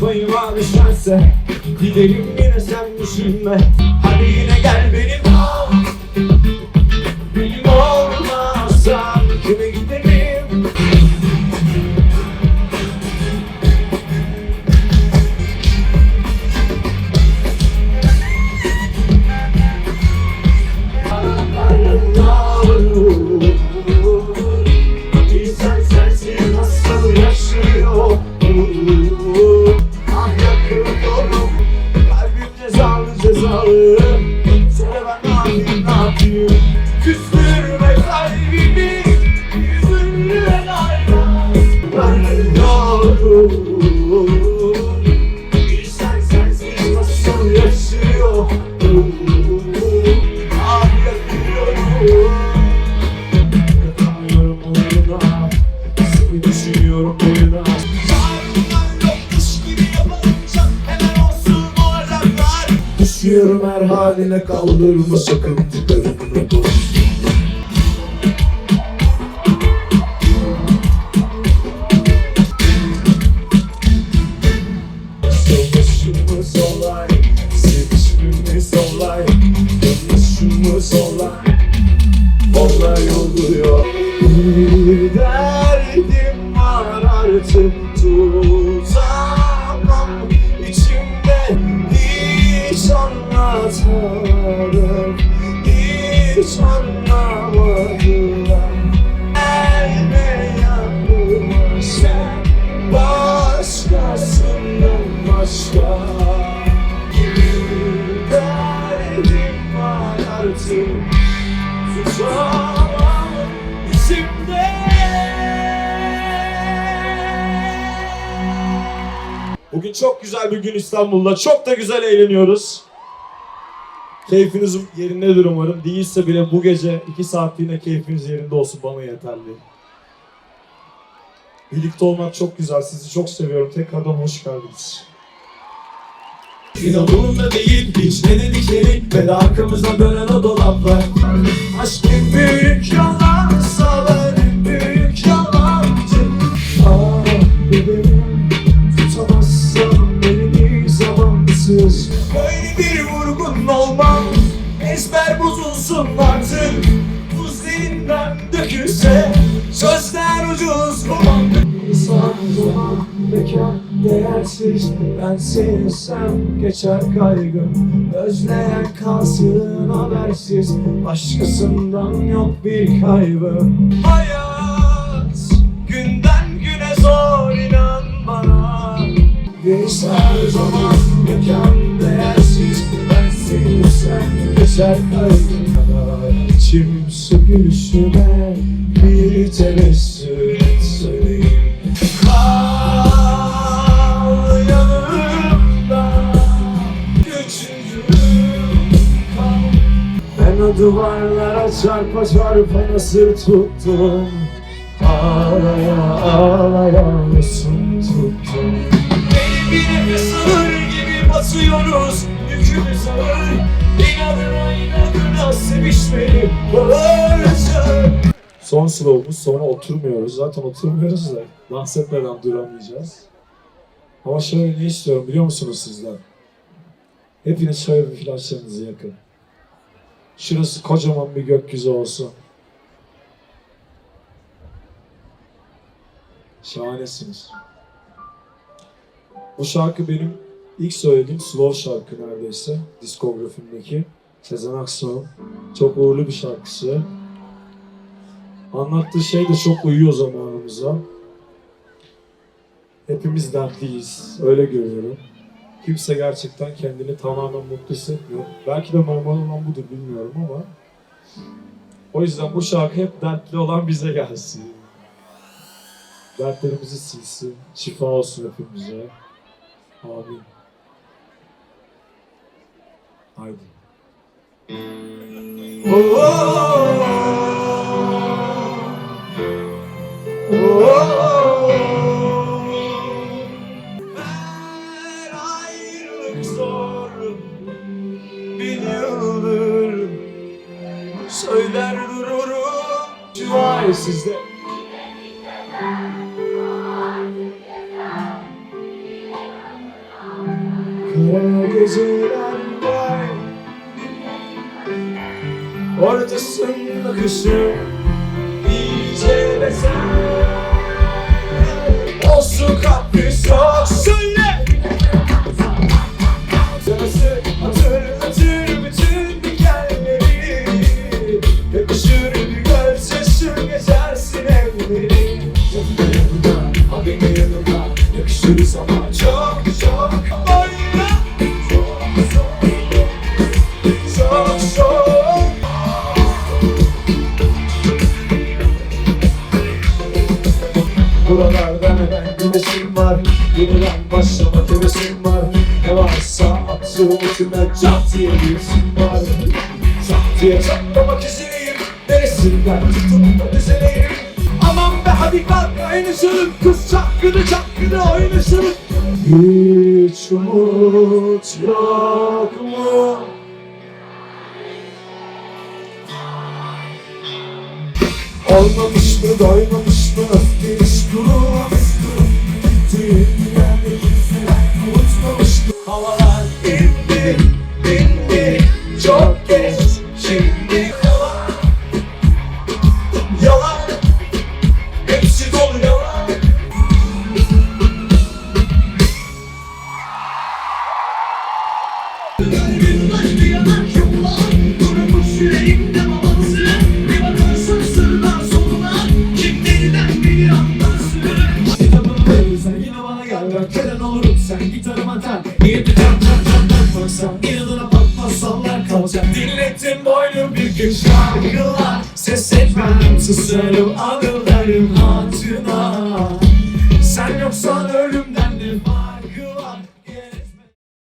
Payıma düşerse Giderim yine sen düşünme. Hadi yine gel Benim yakıyorum Yatamıyorum uğruna Seni düşünüyorum olacaklar Düşüyorum her haline kaldırma sakın. Tıkarımını Hiç anlatamam Hiç anlamadılar Elme yanıma sen Başkasından başka. Derdim var artık Tutamam Bugün çok güzel bir gün İstanbul'da. Çok da güzel eğleniyoruz. Keyfiniz yerindedir umarım. Değilse bile bu gece iki saatliğine keyfiniz yerinde olsun bana yeterli. Birlikte olmak çok güzel. Sizi çok seviyorum. Tekrardan hoş geldiniz. İnanılmaz değil hiç ne dedikleri Ve de arkamızdan dönen o dolaplar Aşk büyük yalan Bozulsun artık. Buzlarından dökülse Sözler ucuz roman İnsan zaman mekan değersiz. Ben sevsem geçer kaygım Özleyen kalsın habersiz. Başkasından yok bir kaybım Hayat günden güne zor inan bana. Geçer zaman mekan değersiz Ben sevsem geçer kaygım kadar İçim su gülüşüne bir tebessüm etsin Kal yanımda Üçüncüm kal. Ben o duvarlara çarpa çarpa nasıl tuttum Ağlaya ağlaya nasıl tuttum Beni bir nefes alır gibi batıyoruz Son slow'umuz sonra oturmuyoruz. Zaten oturmuyoruz da dans etmeden duramayacağız. Ama şöyle ne istiyorum biliyor musunuz sizler? Hepiniz şöyle bir flaşlarınızı yakın. Şurası kocaman bir gökyüzü olsun. Şahanesiniz. Bu şarkı benim ilk söylediğim slow şarkı neredeyse. Diskografimdeki. Sezen Aksu'nun çok uğurlu bir şarkısı. Anlattığı şey de çok uyuyor zamanımıza. Hepimiz dertliyiz. Öyle görüyorum. Kimse gerçekten kendini tamamen mutlu hissetmiyor. Belki de normal olan budur bilmiyorum ama. O yüzden bu şarkı hep dertli olan bize gelsin. Dertlerimizi silsin. Şifa olsun hepimize. Amin. Haydi. Oh, oh, oh, Söyler dururum ay sizde Kara geceler Ortasında kışın iyice beter Olsun kapris yok. Söyle! Canısı hatırlatır bütün hikayeleri Yakışır bir gözyaşın geçersin evleri. Yanımda, abinin yanımda Yakışırız ama çok Neden güneşim var Yeniden başlamak hevesim var. Ne varsa atıyorum içime Çat diye bir isim var. Çat diye çatlamak üzereyim Neresinden tutup da Aman be hadi kalk oynaşalım Kız çakkını çakkını oynaşalım Hiç umut yok mu? Olmamış mı doymamış mı öfkeliş durum Havalar sallar kalacak Dinlettim boynu gün şarkılar. Ses etmem susarım anılarım hatırına Sen yoksan ölüm